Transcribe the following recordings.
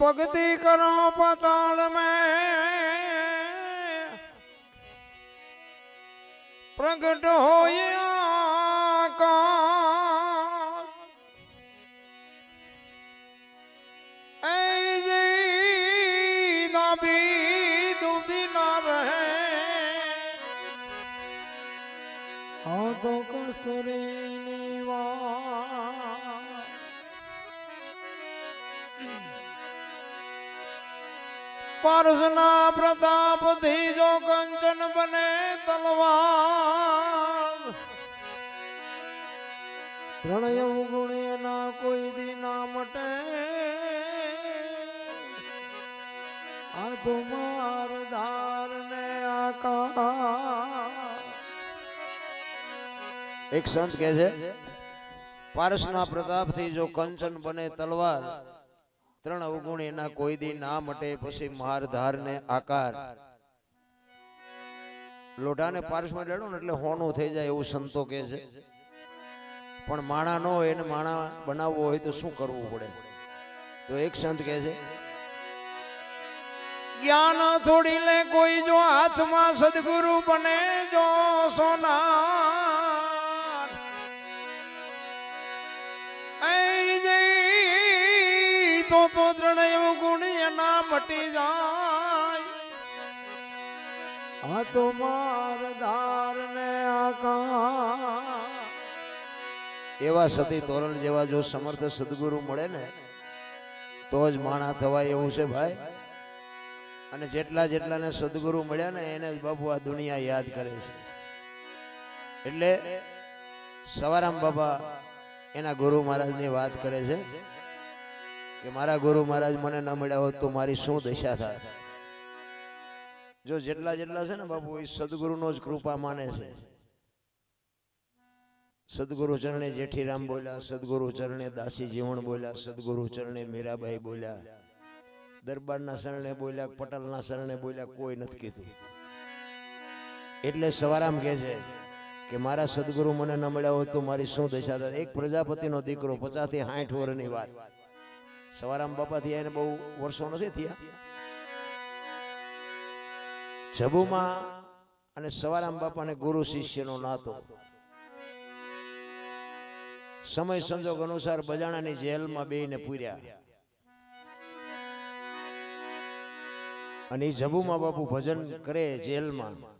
ભક્તિ કરો પતાળ મેં. પ્રગટ હોય પરસના પ્રતાપથી જો કંચન બને તલવાર. પ્રણય ગુણે ના કોઈ દી ના મટે. આ તો ધાર ને આકા એક સંત કહે છે, પારસના પ્રતાપથી જો કંચન બને તલવાર ત્રણ અવગુણ એના કોઈ દી ના મટે પછી મહારધાર ને આકાર. લોઢાને પારસમાં લેડો ને એટલે હોનું થઈ જાય એવું સંતો કે છે. પણ માણા ન હોય એને માણા બનાવવો હોય તો શું કરવું પડે? તો એક સંત કહે છે જ્ઞાન થોડી લે કોઈ જો હાથમાં સદગુરુ બને જો સોના મટી જાય. આ તો માર ધાર ને એવા સતી તોરલ જેવા જો સમર્થ સદગુરુ મળે ને, તો જ માણા થવાય એવું છે ભાઈ. અને જેટલા જેટલાને સદગુરુ મળ્યા ને, એને જ બાપુ આ દુનિયા યાદ કરે છે. એટલે સવારામ બાબા એના ગુરુ મહારાજની વાત કરે છે. કે મારા ગુરુ મહારાજ મને ન મળ્યા હોત તો મારી શું દશા થાય? જો જેટલા જેટલા છે ને બાપુ, એ સદગુરુનો જ કૃપા માને છે. સદગુરુ ચરણે જેઠીરામ બોલ્યા, સદગુરુ ચરણે દાસી જીવણ બોલ્યા, સદગુરુ ચરણે મીરાબાઈ બોલ્યા, દરબારના શરણે બોલ્યા, પટેલના શરણે બોલ્યા, કોઈ નથી કીધું. એટલે સવારામ કહે છે કે મારા સદગુરુ મને ન મળ્યા હોત તો મારી શું દશા એક પ્રજાપતિનો દીકરો, પચાસથી સાઠ વર્ષની વાત. સવારામ બાપા થયા એને બહુ વર્ષો નથી થયા. જબુમાં અને સવારામ બાપાને ગુરુ શિષ્યનો નાતો. સમય સંજોગ અનુસાર બજાણાની જેલમાં બેને પૂર્યા. અને એ જબુમાં બાપુ ભજન કરે જેલમાં.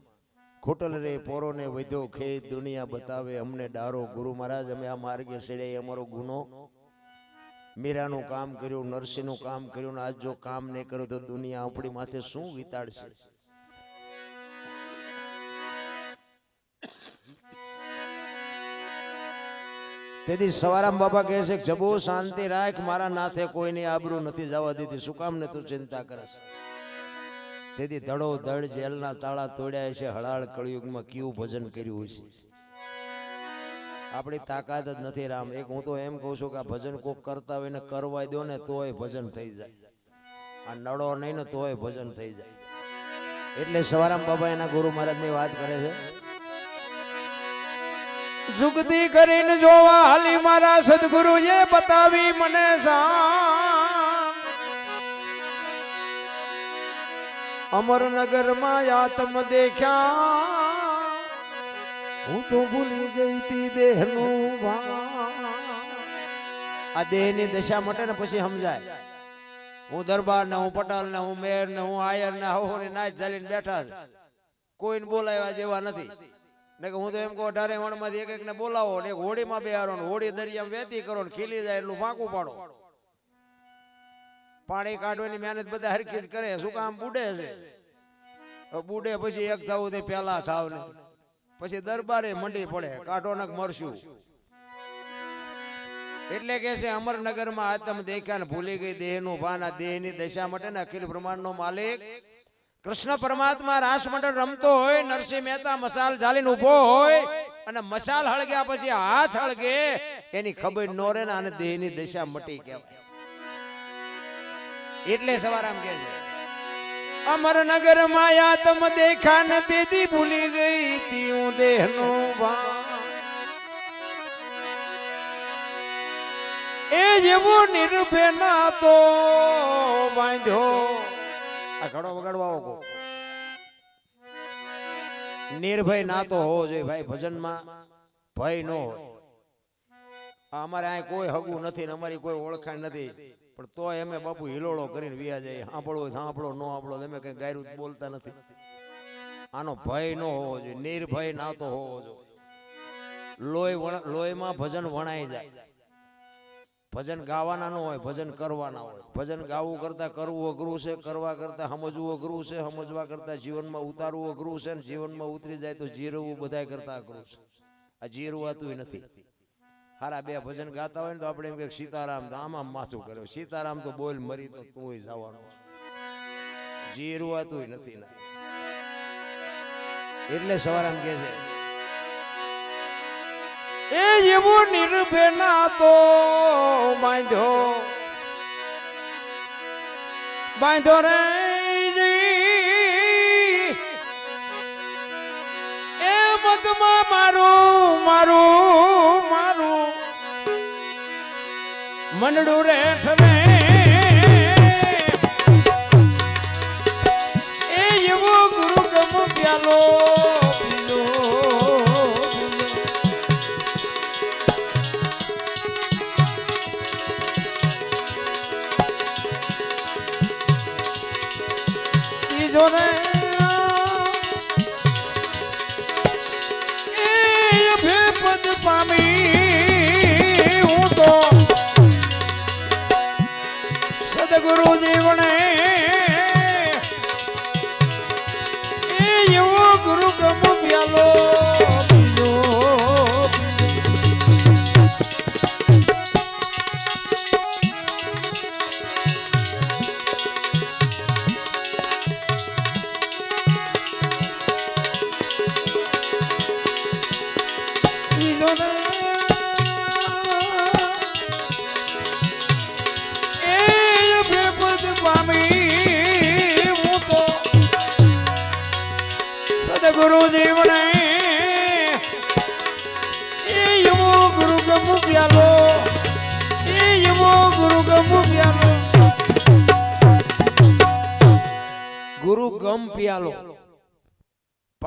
ખોટલ રે પોરો ને વધ્યો ખેત દુનિયા બતાવે, અમને ડારો, ગુરુ મહારાજ, અમે આ માર્ગે સેડે અમારો ગુનો. મીરાનું કામ કર્યું નરસિંહનું કામ કર્યું આજ જો કામ નહીં કર્યું તો દુનિયા આપણી માથે શું વિતાડશે? તેથી સવારામ બાપા કહે છે કે જબો શાંતિ રાખ મારા નાથે કોઈની આબરૂ નથી જવા દીધી. શું કામ ને તું ચિંતા કરે છે તેથી ધડો ધડ જેલના તાળા તોડ્યા છે હળાળ કળિયુગમાં કયું ભજન કર્યું છે આપણી તાકાત જ નથી રામ. એક હું તો એમ કહું છું કે આ ભજન કોક કરતા હોય ને કરવા દો ને તોય ભજન થઈ જાય. આ નડો નહીં ને તોય ભજન થઈ જાય. એટલે સવારામ બાબા એના ગુરુ મહારાજની વાત કરે છે. જુગતી કરીને જોવા હાલી મારા સદગુરુ એ બતાવી મને શામ અમરનગરમાં આત્મ દેખ્યા. હું તો ભૂલી ગઈ તી દેહનું આ દેહની દશા મટે ને પછી સમજાય. હું દરબાર ને હું પટેલ ને હું મેર ને હું આયર ને હો ને નાચ ચાલીને બેઠા છે. કોઈને બોલાવ્યા જેવા નથી. ને કે હું તો એમ કહું, અઢારે વણમાંથી એક એક ને બોલાવો ને એક હોડીમાં બેહારો ને હોડી દરિયામાં વેતી કરો ને ખીલી જાય એટલું ફાંકું પાડો. પાણી કાઢવાની મહેનત બધા હરખી જ કરે, શું કામ બુડે છે? બુડે પછી એક થવું તે પેલા થાવ ને પછી દરબારે મંડી પડે કાઢો નક મરશું. એટલે કે છે, અમરનગરમાં આતમ દેખ્યા ને ભૂલી ગઈ દેહનું ભાન, આ દેહની દશા માટે ને અખિલ બ્રહ્માંડનો માલિક કૃષ્ણ પરમાત્મા રાસ મંડળ રમતો હોય, નરસિંહ મહેતા મસાલ ઝાલીને ઊભો હોય અને મસાલ હળગ્યા પછી હાથ હળગે, એની ખબર નો રહે ને આને દેહની દશા મટી કહેવાય. એટલે સવારામ કે છે અમરનગર માયા તમ દેખા ન તેથી ભૂલી ગઈ તી દેહનું ભાન એ જેવો નિર્ભય ના તો બાંધ્યો. આ ઘડો વગાડવા આવો નિર્ભય ના તો હોવો જોઈએ ભાઈ ભજનમાં. ભય ન હોય. અમારે અહીં કોઈ હગું નથી અમારી કોઈ ઓળખાણ નથી. પણ તોય અમે બાપુ હિલોળો કરીને વ્યા જાય, સાંભળવો તો સાંભળો, ન સાંભળો તમે કઈ ગાયરું બોલતા નથી. આનો ભય ન હોવો જોઈએ, નિર્ભય ના તો હોવો જોઈએ. લોહી લોહીમાં ભજન વણાઈ જાય. ભજન ગાવાના ન હોય, ભજન કરવાના હોય. ભજન ગાવું કરતા કરવું અઘરું છે, કરવા કરતા સમજવું અઘરું છે, સમજવા કરતા જીવનમાં ઉતારવું અઘરું છે ને જીવનમાં ઉતરી જાય તો જીરવવું બધાય કરતા અઘરું છે. આ જીરવાતું નથી. હારા બે ભજન ગાતા હોય ને તો આપણે એમ કે સીતારામ તો આમ માથું કર્યું. સીતારામ તો બોલ મરી તો તું જવાનું જીરવાતું નથી ને. એટલે સવારામ કે છે, એ જેવો નિર્ભે ના તો બાંધો બાંધો રે એ મતમાં મારું મારું મનડું રેઠ ને એ યુવો ગુરુ ગમ પ્યાલો.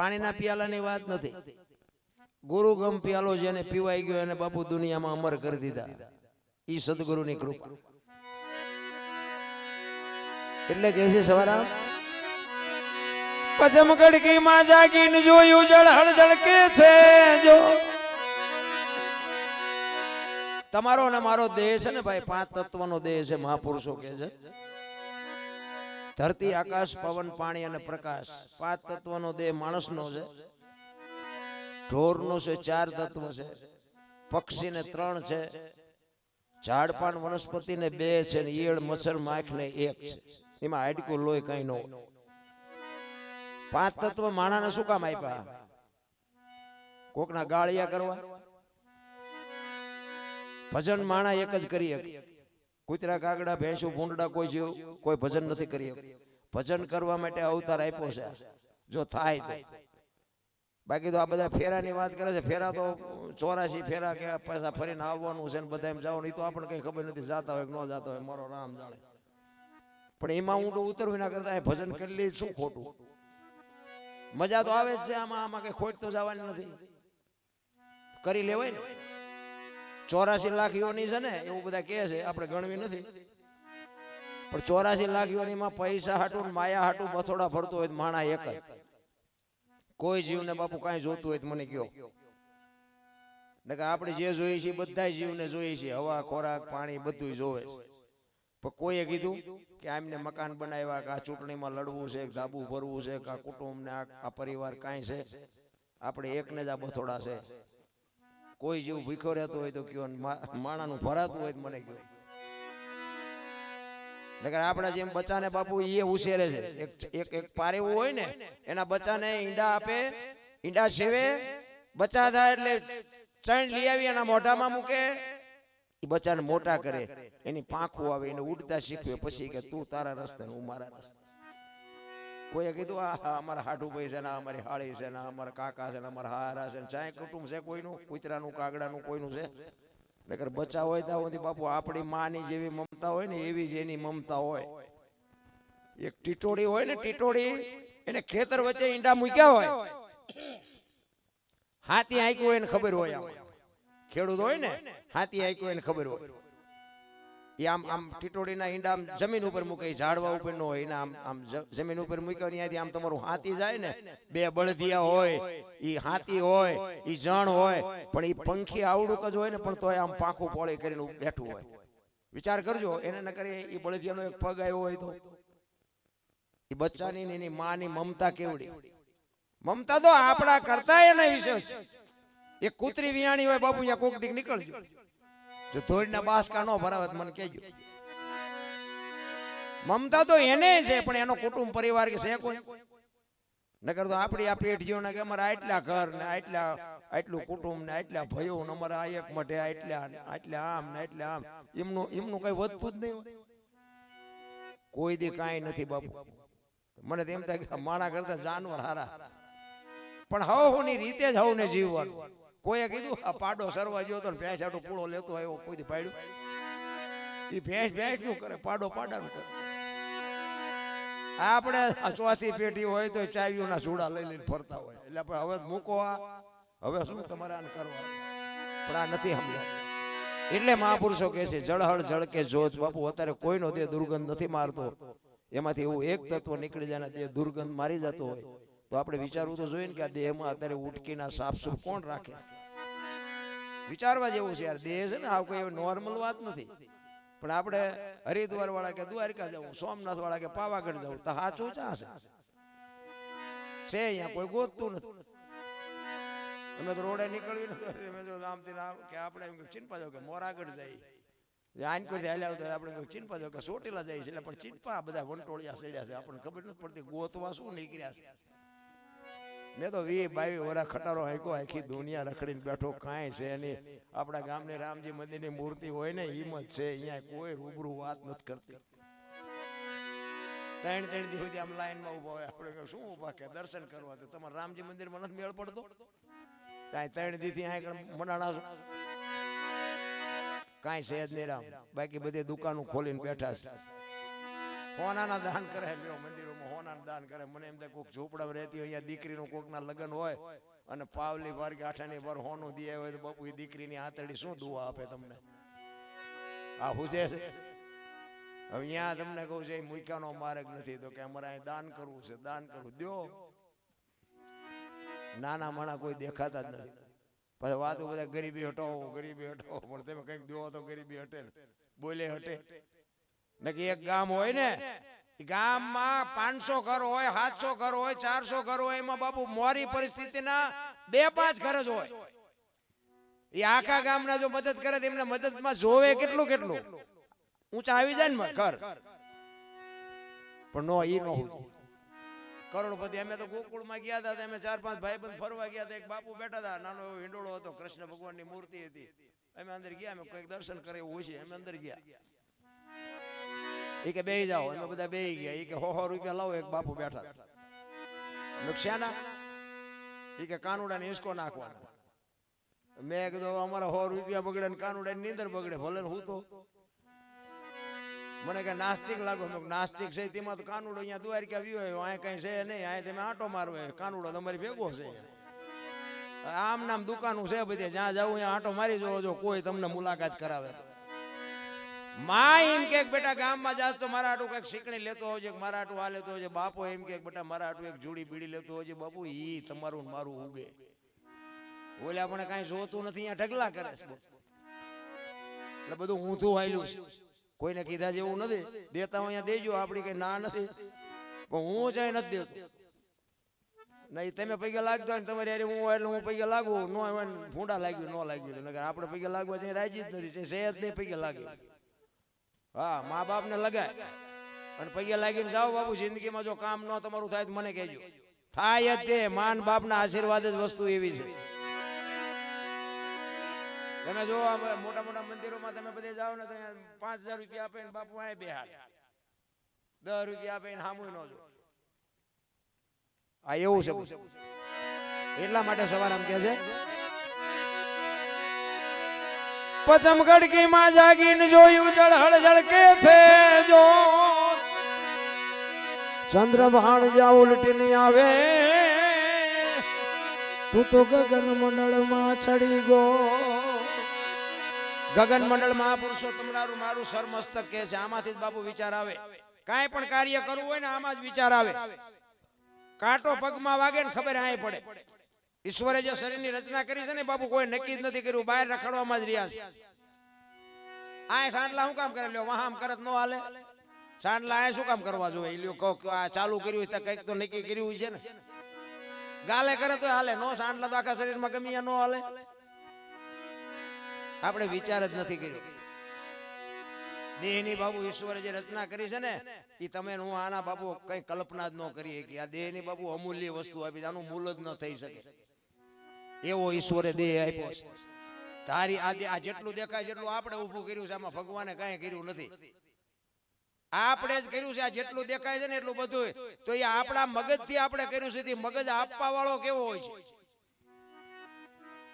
પાણીના પિયાલાની વાત નથી. ગુરુ ગમ પિયાલો જેને પીવાઈ ગયો એને બાપુ દુનિયામાં અમર કરી દીધા. ઈ સદગુરુની કૃપા. એટલે કે છે સવારા પચમ કડકી માં જાગીને જોયું જળ હળદળ કે છે જો? તમારો ને મારો દેહ છે ને ભાઈ, પાંચ તત્વનો દેહ છે, મહાપુરુષો કે છે. ધરતી આકાશ પવન પાણી અને પ્રકાશ. પાંચ તત્વનો દેહ માણસનો છે. ઢોરનો છે ચાર તત્વ છે. પક્ષીને ત્રણ છે. ઝાડપાન વનસ્પતિને બે છે ને ઈયળ મચ્છર માખ ને એક છે. એમાં હાડકું લોહી કઈ ન પાંચ તત્વ માણાને શું કામ આપ્યા? કોકના ગાળિયા કરવા? ભજન માણા એક જ કરી શકે. કૂતરા કાગડા, ભેંસું, ભૂંડડા કોઈ જીવ, કોઈ ભજન નથી કરી ભજન કરવા માટે અવતાર આપ્યો છે. જો થાય તો. બાકી તો આ બધા ફેરાની વાત કરે છે. ફેરા તો ચોરાશી ફેરા કે પૈસા ફરીને આવવાનું છે ને બધા એમ જવાનું. એ તો આપણને કઈ ખબર નથી, જાતા હોય કે ન જાતા હોય, મારો રામ જાણે. પણ એમાં હું તો ઉતરવું એના કરતા ભજન કરી લઈ શું ખોટું? મજા તો આવે જ છે આમાં આમાં કઈ ખોટ તો જવાની નથી. કરી લેવાય ને. ચોરાશી લાખ યોની છે ને, એવું બધા કહે છે, આપણે ગણવી નથી. પણ ચોરાશી લાખ યોનીમાં પૈસા હાટું માયા હાટું બથોડા ફરતો હોય માણા એક જ. કોઈ જીવને બાપુ કાંઈ જોતું હોય મને કયો. આપણે જે જોઈએ છીએ બધા જીવને જોઈએ છીએ, હવા, ખોરાક, પાણી બધું જોવે પણ કોઈએ કીધું કે આમને મકાન બનાવ્યા, કે આ ચૂંટણીમાં લડવું છે ધાબુ ભરવું છે, કે આ કુટુંબને, આ પરિવાર કાંઈ છે. આપણે એકને જ આ બથોડા છે. કોઈ જીવ ભીખો રહેતો હોય તો કયો માણાનું ભરાતું હોય તો મને કયો. નકર આપણા જેમ બચ્ચાને બાપુ એ ઉછેરે છે. એક એક એક પારેવું હોય ને એના બચ્ચાને ઈંડા આપે ઈંડા સેવે બચ્ચા થાય એટલે ચણ લઈ આવી એના મોઢામાં મૂકે. એ બચ્ચાને મોટા કરે. એની પાંખું આવે એને ઉડતા શીખવે. પછી કે તું તારા રસ્તે હું મારા રસ્તે. કોઈએ કીધું આ અમારા હાઠું ભાઈ છે ને, અમારી હાળી છે ને, અમારા કાકા છે ને, અમારા હારા છે ને ચાય કુટુંબ છે કોઈનું, કૂતરાનું, કાગડાનું, કોઈનું છે? નકર બચ્ચા હોય ત્યાં બાપુ, આપણી માની જેવી મમતા હોય ને, એવી જ એની મમતા હોય. એક ટીટોડી હોય ને ટીટોડી એને ખેતર વચ્ચે ઈંડા મૂક્યા હોય. હાથી આંક્યું હોય ને ખબર હોય ખેડૂત હોય ને, હાથી આંક્યું હોય ને ખબર હોય. એ આમ આમ ટીટોડીના ઈંડા જમીન ઉપર મૂકે, ઝાડવા ઉપર ન હોય આમ આમ જમીન ઉપર મૂક્યો ત્યાંથી આમ તમારું હાથી જાય ને, બે બળદિયા હોય એ હાથી હોય એ જણ હોય, પણ એ પંખી આવડું જ હોય ને, પણ તોય આમ પાંખું પોળે કરીને બેઠું હોય. વિચાર કરજો, એને ન કરે એ બળદિયાનો એક પગ આવ્યો હોય તો. એ બચ્ચાની એની માની મમતા કેવડી? મમતા તો આપણા કરતા એના વિશે છે એક કૂતરી વિયાણી હોય, બાપુ, અહીંયા કોક દીક નીકળજો. જો ધોળીના બાસકા નો ભરાવે મને કહેજો. મમતા તો એને છે પણ એનો કુટુંબ પરિવાર કે છે કોઈ? નકર તો આપણી આ પેઢીઓ ને કે અમારે આટલા ઘર ને આટલા આટલું કુટુંબ ને આટલા ભયો ને અમારે આ એક મઢે આટલા આટલા આમ ને આટલા આમ. એમનું એમનું કઈ વધતું જ નહીં હોય. કોઈ દી કાંઈ નથી બાપુ. મને તો એમ થાય કે માણા કરતા જાનવર હારા. પણ હવની રીતે જ હવને જીવવાનું. કોઈએ કીધું, આ પાડો સરવા ગયો તો ભેંસ આટલું પૂળો લેતો આવ્યો કોઈ પાડ્યું? એ ભેંસ ભેંસનું કરે, પાડો પાડાનું કરે. આપણે ચોથી પેટી હોય તો ચાવીઓના ચૂડા લઈ લઈને ફરતા હોય. એટલે આપણે હવે મૂકો આ. હવે શું તમારે આને કરવા? પણ આ નથી સમજાતું એટલે મહાપુરુષો કહે છે, જળહળ જળ કે જોત. બાપુ, અત્યારે કોઈનો દેહ દુર્ગંધ નથી મારતો. એમાંથી એવું એક તત્વ નીકળી જાય દેહ દુર્ગંધ મારી જતો હોય. તો આપણે વિચારવું તો જોઈએ ને કે આ દેહમાં અત્યારે ઉટકીના સાફસૂફ કોણ રાખે? વિચારવા જેવું છે યાર, દેહ છે ને આ કોઈ નોર્મલ વાત નથી. પણ આપણે હરિદ્વાર વાળા કે દ્વારકા જવું સોમનાથ વાળા કે પાવાગઢ જવું, તો સાચું ચા છે? છે અહીંયા, કોઈ ગોતતું નથી. અમે તો રોડે નીકળ્યું નથી તો અમે જો આમથી કે આપણે એમ ચિંપા જાવ કે મોરાગઢ જાય આનકોથી હાલ્યા આવતા, આપણે ચિંપા જાવ કે ચોટીલા જાય છે એટલે પણ ચિંપા બધા વંટોળિયા સડ્યા છે, આપણને ખબર નથી પડતી ગોતવા શું નીકળ્યા છે. મેં તો વી બાવી વરા ખટારો હાઈકો આખી દુનિયા રખડીને બેઠો, કાંઈ છે નહીં. આપણા ગામની રામજી મંદિરની મૂર્તિ હોય ને હિંમત છે, અહીંયા કોઈ રૂબરૂ વાત નથી કરતી. ત્રણ ત્રણ દિવસ આમ લાઈનમાં ઊભા હોય. આપણે શું ઊભા કે? દર્શન કરવા તો તમારે રામજી મંદિરમાં નથી મેળ પડતો? કાંઈ ત્રણ દીથી અહીંયા મનાણા કાંઈ છે જ નહીં રામ. બાકી બધી દુકાનો ખોલીને બેઠા છે. હોનાના દાન કરે લ્યો મંદિરોમાં. હોનાના દાન કરે. મને એમ કોઈક ઝૂંપડા રહેતી હોય, અહીંયા દીકરીનું કોકના લગ્ન હોય અને પાવલી ભર કે આઠાની ભર હોનું દે હોય તો બાપુ દીકરીની આંતળી શું દુઆ આપે તમને? આ હુજે છે? હવે અહીંયા તમને કહું છે મૂક્યાનો માર્ગ નથી. તો કે અમારે અહીં દાન કરવું છે, દાન કરવું દો નાના માણા કોઈ દેખાતા જ નથી. પછી વાતો બધા ગરીબી હટાવો ગરીબી હટાવો. પણ તમે કંઈક દો તો ગરીબી હટે બોલે હટે. નકી એક ગામ હોય ને ગામમાં પાંચસો ઘર હોય, સાતસો ઘર હોય, ચારસો ઘર હોય, એમાં બાપુ મોરી પરિસ્થિતિના બે પાંચ ઘર જ હોય. એ આખા ગામના જો મદદ કરે એમને મદદમાં જોવે કેટલું કેટલું. ઊંચા આવી જાય ને ઘર. પણ નો, ઈ નો કરોડપતિ, અમે તો ગોકુળમાં ગયા હતા અમે ચાર પાંચ ભાઈ બંધ ફરવા ગયા હતા. એક બાપુ બેઠા હતા, નાનો એવો હિંડોળો હતો, કૃષ્ણ ભગવાનની મૂર્તિ હતી. અમે અંદર ગયા, અમે કંઈક દર્શન કરે એવું છે, અમે અંદર ગયા. એ કે બે જાઓ અમે બધા બે ગયા. એ કે હો હો, રૂપિયા લાવો, એક બાપુ બેઠા શાના? એ કે કાનુડા ને હિસકો નાખવાના. મેં કીધું અમારા સો રૂપિયા બગડે ને કાનુડા નીંદર બગડે, ભલે હું તો. મને કે નાસ્તિક લાગો? નાસ્તિક છે, તેમાં તો કાનુડો અહીંયા દ્વારકા આવ્યો? હોય અહીંયા કઈ છે નહીં, અહીંયા તમે આંટો મારવો. કાનુડો તમારી ભેગો છે. આમ નામ દુકાનું છે બધી, જ્યાં જવું ત્યાં આંટો મારી જોવો જો કોઈ તમને મુલાકાત કરાવે તો. માં એમ કે બેટા ગામમાં જાસ તો મારા હાટું કંઈક શીખણી લેતો કે મારા આટું આ લેતો હોજે, બાપો એમ કે બેટા મારા હાટું એક જુડી બીડી લેતો હોજે, બાપુ ઈ તમારું મારું ઉગે. ઓલે આપણે કાંઈ જોતું નથી, અહીંયા ઢગલા કરે એટલે બધું ઊંધું હાલ્યું છે. કોઈને કીધા જેવું નથી. દેતા હોય અહીંયા દેજો, આપણી કઈ ના નથી. પણ હું જાય નથી દેતો. નહીં, તમે પૈસા લાગતો હોય તમારી યાર હું હોય એટલે હું પૈસા લાગુ. ન હોય ફૂંડા લાગ્યું, ન લાગ્યું આપણે પૈસા લાગવા છે રાજી જ નથી. છે નહીં પૈસા લાગે. હા, મા બાપ ને લગાય. અને પૈયા લાગીને જાઓ બાબુ જિંદગીમાં જો કામ ન તમારું થાય તો મને કહેજો. થાય જ તે, માન બાપના આશીર્વાદ જ વસ્તુ એવી છે. તમે જો મોટા મોટા મંદિરોમાં તમે બધે જાઓ ને તો પાંચ હજાર રૂપિયા આપે ને બાપુ આ બેહાર દસ રૂપિયા આપે ને સામુ ન જો. આ એવું છે એટલા માટે સવાર આમ કે છે પચમ ગડકી માં જાગીને જોયું જળહળ ઝળકે છે જો. ચંદ્રભાણ જા ઉલટીને આવે, તું તો ગગન મંડળમાં ચડી ગો. ગગન મંડળ મહાપુરુષો તમારું મારું સરમસ્તક કે છે. આમાંથી જ બાપુ વિચાર આવે. કાંઈ પણ કાર્ય કરવું હોય ને આમાં જ વિચાર આવે. કાંટો પગમાં વાગે ને ખબર આય પડે. ઈશ્વરે જે શરીરની રચના કરી છે ને બાબુ કોઈ નક્કી જ નથી કર્યું. બહાર રખડવામાં જ રહ્યા છે. આ સાંડલા શું કામ કરે? લ્યો વહામ કરત નો હાલે. સાંડલા આ શું કામ કરવા જોઈએ? લ્યો, કહો આ ચાલુ કર્યું છે કંઈક તો નક્કી કર્યું છે ને. ગાલે કરે તો હાલે. નો સાંડલા તો આખા શરીરમાં ગમી નો હાલે. આપણે વિચાર જ નથી કર્યો. દેહની બાબુ ઈશ્વરે જે રચના કરી છે ને એ તમે હું આના બાબુ કઈ કલ્પના જ ન કરીએ કે આ દેહની બાબુ અમૂલ્ય વસ્તુ આપી આનું મૂલ જ ન થઈ શકે. એવો ઈશ્વરે દેહ આપ્યો છે. તારી આ જેટલું દેખાય છે એટલું આપણે ઊભું કર્યું છે, આમાં ભગવાને કાંઈ કર્યું નથી. આપણે જ કર્યું છે, આ જેટલું દેખાય છે ને એટલું બધું તો એ આપણા મગજથી આપણે કર્યું છે મગજ આપવા વાળો કેવો હોય છે?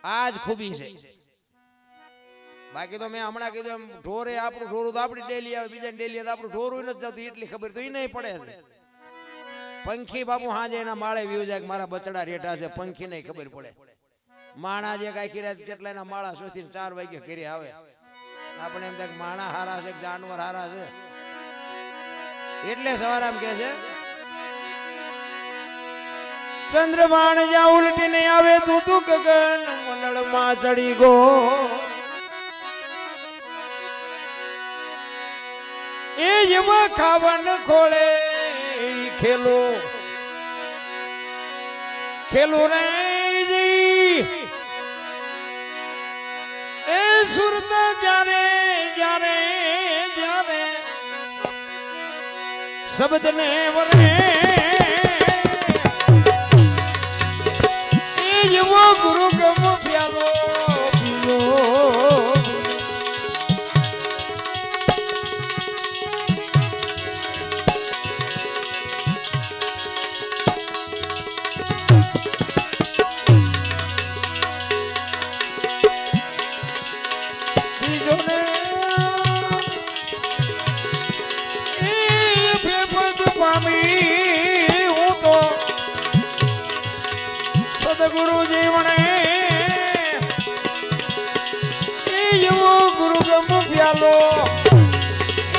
આ જ ખૂબી છે. બાકી તો મેં હમણાં કીધું એમ, ઢોરે આપણું ઢોરું તો આપણી ડેલી આવે બીજા ડેલી આપણું ઢોરું નથી જતું, એટલી ખબર તો એ નહીં પડે છે. પંખી બાપુ હાજે એના માળે વ્યુ મારા બચડા રેઠા છે પંખી નહીં ખબર પડે. માણા જે કાંઈ કર્યા કેટલા એના માળા સોથી ચાર વાગે ઘરે આવે. આપણે એમ થાય માણા હારા છે જાનવર હારા છે? એટલે સવારે આમ કે છે ચંદ્રભાણ જા ઉલટીને આવે તું તું ગગન મંડળમાં ચડી ગો. એ જેમાં ખાવન ખોળે ખેલો. ખેલું રે જી એ સુરત જ્યારે જ્યારે જ્યારે શબ્દને વરે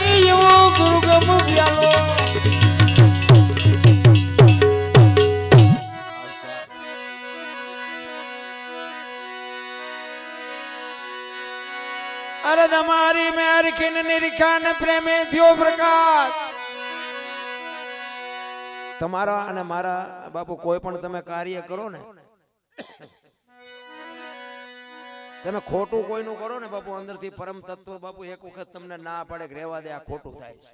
એ એવો ગુરુ ગમ પ્યાલો. અરે તમારી મેર ખીન નિરીખાન પ્રેમે થયો પ્રકાશ. તમારા અને મારા બાપુ કોઈ પણ તમે કાર્ય કરો ને તમે ખોટું કોઈનું કરો ને બાપુ, અંદરથી પરમ તત્વ બાપુ, એક વખત તમને ના પડે કે રહેવા દે, આ ખોટું થાય છે.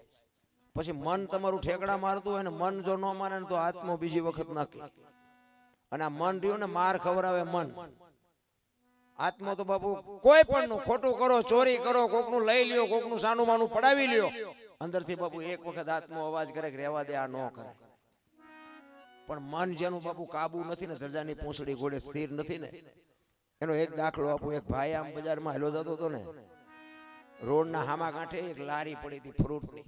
પછી મન તમારું ઠેકડા મારતું હોય ને મન જો ન માને તો આત્મો બીજી વખત નાખે અને આ મન રહ્યું ને માર ખવડાવે મન. આત્મો તો બાપુ કોઈ પણ નું ખોટું કરો, ચોરી કરો, કોકનું લઈ લ્યો, કોકનું સાનું માનું પડાવી લ્યો. અંદરથી બાપુ એક વખત આત્મો અવાજ કરે કે રહેવા દે, આ ન કરે. પણ મન જેનું બાપુ કાબુ નથી ને, ધજાની પૂંછડી ઘોડે સ્થિર નથી ને. એનો એક દાખલો આપું, એક ભાઈ આમ બજારમાં હેલો જતો હતો ને, રોડના હામા કાંઠે એક લારી પડી હતી ફ્રૂટની.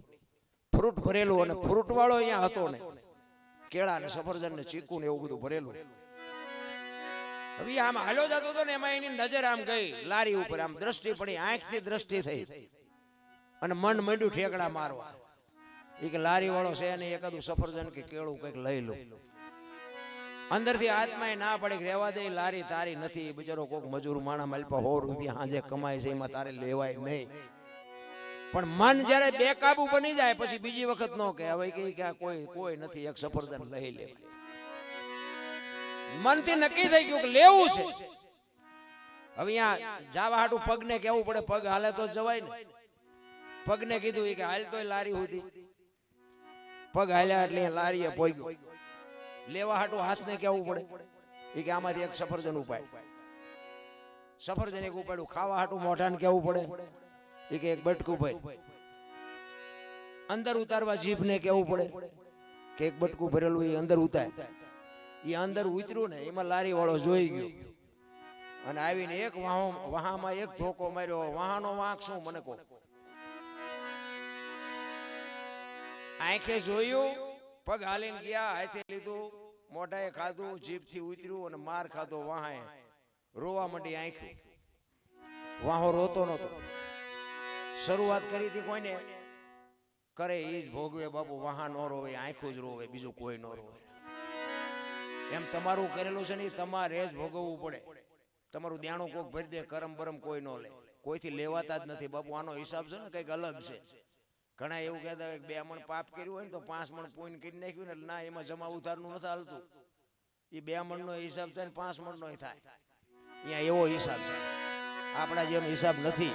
ફ્રૂટ ભરેલું અને ફ્રૂટ વાળો અહીંયા હતો ને, કેળા ને સફરજન ને ચીકુ ને એવું બધું ભરેલું. હવે આમ હાલો જતો હતો ને, એમાં એની નજર આમ ગઈ, લારી ઉપર, આમ દ્રષ્ટિ પડી, આંખથી દ્રષ્ટિ થઈ. અને મન મંડ્યું ઠેકડા મારવા. એ કે લારી વાળો છે ને એકાદું સફરજન કે કેળું કંઈક લઈ લો. અંદરથી આત્માએ ના પડે કે રહેવા દે, લારી તારી નથી. બિચારો કોક મજૂર માણા માલપા હો રૂપિયા હાજે કમાય છે, એમાં તારે લેવાય નહીં. પણ મન જ્યારે બેકાબુ બની જાય, પછી બીજી વખત ન કહે. હવે કે કે કોઈ કોઈ નથી, એક સફરજન લઈ લે. મનથી નક્કી થઈ ગયું કે લેવું છે. હવે અહીંયા જાવા હાટું પગને કેવું પડે, પગ હાલે તો જવાય ને. પગને કીધું કે હાલ તોય લારી સુધી. પગ હાલ્યા એટલે લારીએ પોગ્યો. લેવા હાટું હાથને કેવું પડે. એ કે આમાંથી એક સફરજન ઉપાય સફરજન એક ઉપાડ્યું, ખાવા હાટું મોઢાને કેવું પડે. એ કે એક બટકું ભાઈ અંદર ઉતારવા જીભને કેવું પડે કે એક બટકું ભરેલું એ અંદર ઉતાર. એ અંદર ઉતર્યું ને, એમાં લારી વાળો જોઈ ગયો. અને આવીને એક વાહો વાહામાં એક ધોકો માર્યો, વાહનો વાંક શું? મને કહો. આંખે જોયું, પગ હાલીને ગયા, હાથે લીધું, મોઢાએ ખાધું, જીભથી ઉતર્યું અને માર ખાધો વાહાએ. રોવા માંડી આંખ્યું. વાહો રોતો નતો શરૂઆત કરી હતી કોઈને? કરે એ જ ભોગવે બાપુ, વાહા નો રોવે આંખું જ રોવે બીજું કોઈ ન રોવે એમ તમારું કરેલું છે ને તમારે જ ભોગવવું પડે. તમારું ધ્યાણું કોક ભરી દે, કરમ બરમ કોઈ ન લે. કોઈથી લેવાતા જ નથી. બાપુ, આનો હિસાબ છે ને, કંઈક અલગ છે. ઘણા એવું કહેતા હોય કે બે મણ પાપ કર્યું હોય ને તો પાંચ મણ પૂન કરી નાખ્યું ને ના એમાં જમા ઉધારનું નથી હાલતું. એ બે મણનો હિસાબ થાય ને પાંચ મણનો થાય અહીંયા એવો હિસાબ છે. આપણા જેમ હિસાબ નથી.